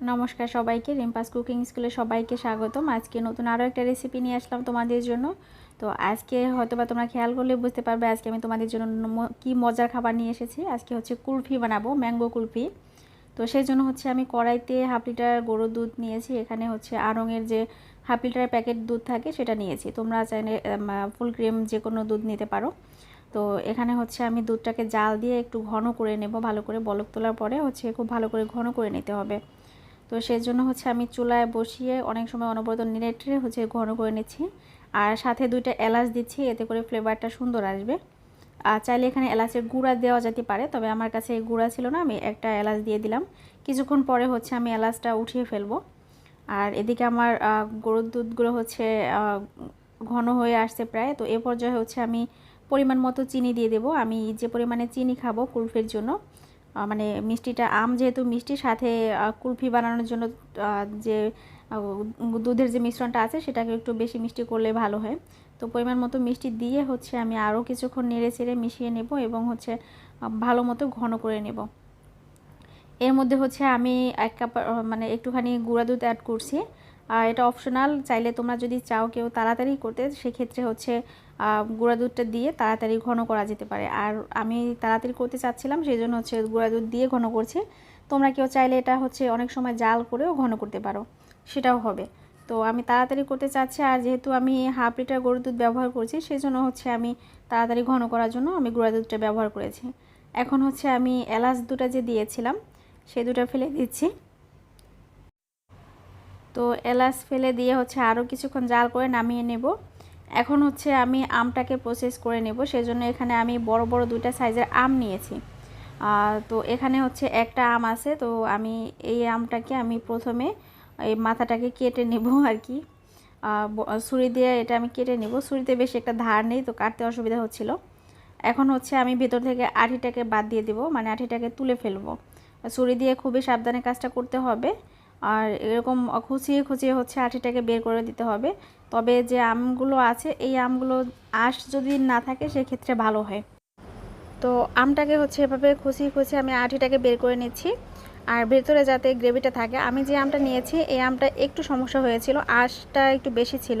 নমস্কার সবাইকে, রিম্পাস কুকিং স্কুলে সবাইকে স্বাগতম। আজকে নতুন আরও একটা রেসিপি নিয়ে আসলাম তোমাদের জন্য। তো আজকে হয়তো বা তোমরা খেয়াল করলে বুঝতে পারবে, আজকে আমি তোমাদের জন্য কি মজার খাবার নিয়ে এসেছি। আজকে হচ্ছে কুলফি বানাবো, ম্যাঙ্গো কুলফি। তো সেই জন্য হচ্ছে আমি কড়াইতে হাফ লিটার গরুর দুধ নিয়েছি, এখানে হচ্ছে আড়ঙের যে হাফ লিটারের প্যাকেট দুধ থাকে সেটা নিয়েছি। তোমরা চাইলে ফুল ক্রিম যে কোনো দুধ নিতে পারো। তো এখানে হচ্ছে আমি দুধটাকে জাল দিয়ে একটু ঘন করে নেব, ভালো করে বলক তোলার পরে হচ্ছে খুব ভালো করে ঘন করে নিতে হবে। তো সেই জন্য হচ্ছে আমি চুলায় বসিয়ে অনেক সময় অনবরত নেড়ে হচ্ছে ঘন করে নিচ্ছি। আর সাথে দুইটা এলাচ দিচ্ছি, এতে করে ফ্লেভারটা সুন্দর আসবে। আর চাইলে এখানে এলাচের গুঁড়া দেওয়া যেতে পারে, তবে আমার কাছে এই গুঁড়া ছিল না, আমি একটা এলাচ দিয়ে দিলাম। কিছুক্ষণ পরে হচ্ছে আমি এলাচটা উঠিয়ে ফেলব। আর এদিকে আমার গরুর দুধগুলো হচ্ছে ঘন হয়ে আসছে প্রায়। তো এ পর্যায়ে হচ্ছে আমি পরিমাণ মতো চিনি দিয়ে দেবো। আমি যে পরিমাণে চিনি খাব কুলফির জন্য মানে মিষ্টিটা, আম যেহেতু মিষ্টির সাথে কুলফি বানানোর জন্য যে দুধের যে মিশ্রণটা আছে সেটাকে একটু বেশি মিষ্টি করলে ভালো হয়। তো পরিমাণ মতো মিষ্টি দিয়ে হচ্ছে আমি আরও কিছুক্ষণ নেড়ে চেড়ে মিশিয়ে নেব এবং হচ্ছে ভালো মতো ঘন করে নেব। এর মধ্যে হচ্ছে আমি এক কাপ মানে একটুখানি গুঁড়া দুধ অ্যাড করছি। এটা অপশনাল চাইলে তোমরা যদি চাও কেউ তাড়াতাড়ি করতে, সেক্ষেত্রে হচ্ছে গুঁড়া দুধটা দিয়ে তাড়াতাড়ি ঘন করা যেতে পারে। আর আমি তাড়াতাড়ি করতে চাচ্ছিলাম, সেই জন্য হচ্ছে গুঁড়া দুধ দিয়ে ঘন করছি। তোমরা কেউ চাইলে এটা হচ্ছে অনেক সময় জাল করেও ঘন করতে পারো, সেটাও হবে। তো আমি তাড়াতাড়ি করতে চাচ্ছি, আর যেহেতু আমি হাফ লিটার গরুর দুধ ব্যবহার করছি, সেই জন্য হচ্ছে আমি তাড়াতাড়ি ঘন করার জন্য আমি গুঁড়া দুধটা ব্যবহার করেছি। এখন হচ্ছে আমি এলাচ দুটা যে দিয়েছিলাম সেই দুটা ফেলে দিচ্ছি। তো এলাচ ফেলে দিয়ে হচ্ছে আরও কিছুক্ষণ জাল করে নামিয়ে নেব। এখন হচ্ছে আমি আমটাকে প্রসেস করে নেব, সেজন্য এখানে আমি বড় বড় দুইটা সাইজের আম নিয়েছি। তো এখানে হচ্ছে একটা আম আছে, তো আমি এই আমটাকে আমি প্রথমে এই মাথাটাকে কেটে নেব আর কি। ছুরি দিয়ে এটা আমি কেটে নেব। ছুরিতে বেশি একটা ধার নেই, তো কাটতে অসুবিধা হচ্ছিল। এখন হচ্ছে আমি ভেতর থেকে আঠিটাকে বাদ দিয়ে দেবো মানে আঠিটাকে তুলে ফেলব। ছুরি দিয়ে খুবই সাবধানে কাজটা করতে হবে। আর এরকম খুচিয়ে খুচিয়ে হচ্ছে আঠিটাকে বের করে দিতে হবে। তবে যে আমগুলো আছে, এই আমগুলো আঁশ যদি না থাকে, সেক্ষেত্রে ভালো হয়। তো আমটাকে হচ্ছে এভাবে খুচিয়ে খুচিয়ে আমি আঠিটাকে বের করে নিচ্ছি। আর ভেতরে যাতে গ্রেভিটা থাকে, আমি যে আমটা নিয়েছি, এই আমটা একটু সমস্যা হয়েছিল, আঁশটা একটু বেশি ছিল।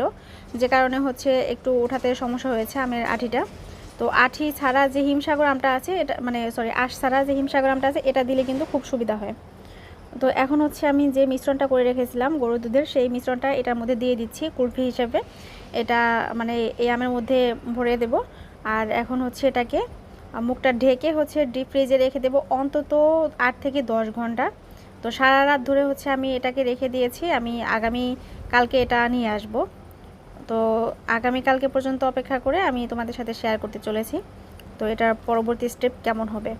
যে কারণে হচ্ছে একটু ওঠাতে সমস্যা হয়েছে আমের আঠিটা। তো আঠি ছাড়া যে হিমসাগর আমটা আছে, এটা মানে সরি আঁশ ছাড়া যে হিমসাগর আমটা আছে, এটা দিলে কিন্তু খুব সুবিধা হয়। তো এখন হচ্ছে আমি যে মিশ্রণটা করে রেখেছিলাম গরুর দুধের, সেই মিশ্রণটা এটার মধ্যে দিয়ে দিচ্ছি কুলফি হিসেবে। এটা মানে এই আমের মধ্যে ভরে দেব। আর এখন হচ্ছে এটাকে মুখটা ঢেকে হচ্ছে ডিপ ফ্রিজে রেখে দেব অন্তত আট থেকে দশ ঘণ্টা। তো সারা রাত ধরে হচ্ছে আমি এটাকে রেখে দিয়েছি। আমি আগামী কালকে এটা নিয়ে আসব। তো আগামী কালকে পর্যন্ত অপেক্ষা করে আমি তোমাদের সাথে শেয়ার করতে চলেছি। তো এটার পরবর্তী স্টেপ কেমন হবে?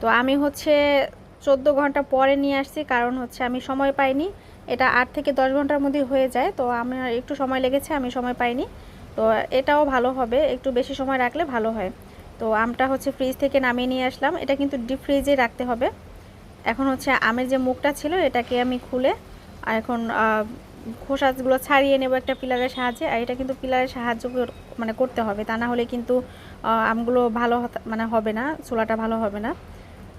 তো আমি হচ্ছে চোদ্দ ঘণ্টা পরে নিয়ে আসছি, কারণ হচ্ছে আমি সময় পাইনি। এটা আট থেকে দশ ঘণ্টার মধ্যে হয়ে যায়, তো আমার একটু সময় লেগেছে, আমি সময় পাইনি। তো এটাও ভালো হবে, একটু বেশি সময় রাখলে ভালো হয়। তো আমটা হচ্ছে ফ্রিজ থেকে নামিয়ে নিয়ে আসলাম, এটা কিন্তু ডিপ ফ্রিজে রাখতে হবে। এখন হচ্ছে আমের যে মুখটা ছিল, এটাকে আমি খুলে, আর এখন খোসাগুলো ছাড়িয়ে নেব একটা পিলারের সাহায্যে, আর এটা কিন্তু পিলারের সাহায্য মানে করতে হবে। তা না হলে কিন্তু আমগুলো ভালো মানে হবে না, চুলাটা ভালো হবে না।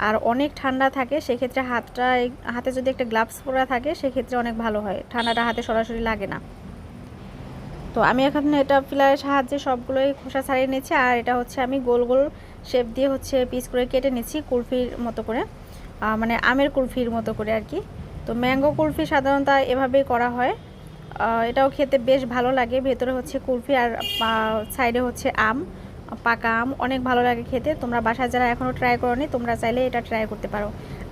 আর অনেক ঠান্ডা থাকে, সেক্ষেত্রে হাতটা হাতে যদি একটা গ্লাভস পরা থাকে, সেক্ষেত্রে অনেক ভালো হয়। ঠান্ডাটা হাতে সরাসরি লাগে না। তো আমি এখন এটা পিলারের সাহায্যে সবগুলোই খোসা ছাড়িয়ে নিচ্ছি, আর এটা হচ্ছে আমি গোল গোল শেপ দিয়ে হচ্ছে পিস করে কেটে নিচ্ছি কুলফির মতো করে। মানে আমের কুলফির মতো করে আর কি। তো ম্যাঙ্গো কুলফি সাধারণত এভাবেই করা হয়। এটাও খেতে বেশ ভালো লাগে। ভেতরে হচ্ছে কুলফি আর সাইডে হচ্ছে আম। পাকা আম অনেক ভালো লাগে খেতে। তোমরা বাসায় যারা এখনও ট্রাই করনি, তোমরা চাইলে এটা ট্রাই করতে পারো।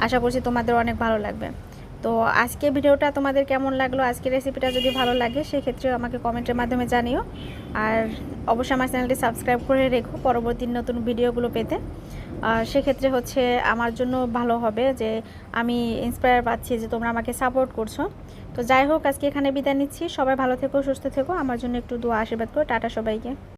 আশা করছি তোমাদের অনেক ভালো লাগবে। তো আজকে ভিডিওটা তোমাদের কেমন লাগল, আজকে রেসিপিটা যদি ভালো লাগে সেক্ষেত্রে আমাকে কমেন্টের মাধ্যমে জানিও। আর অবশ্যই আমার চ্যানেলটি সাবস্ক্রাইব করে রেখো পরবর্তী নতুন ভিডিওগুলো পেতে। সেক্ষেত্রে হচ্ছে আমার জন্য ভালো হবে যে আমি ইন্সপায়ার পাচ্ছি যে তোমরা আমাকে সাপোর্ট করছ। তো যাই হোক, আজকে এখানে বিদায় নিচ্ছি। সবাই ভালো থেকো, সুস্থ থেকো। আমার জন্য একটু দোয়া, আশীর্বাদ করো। টাটা সবাইকে।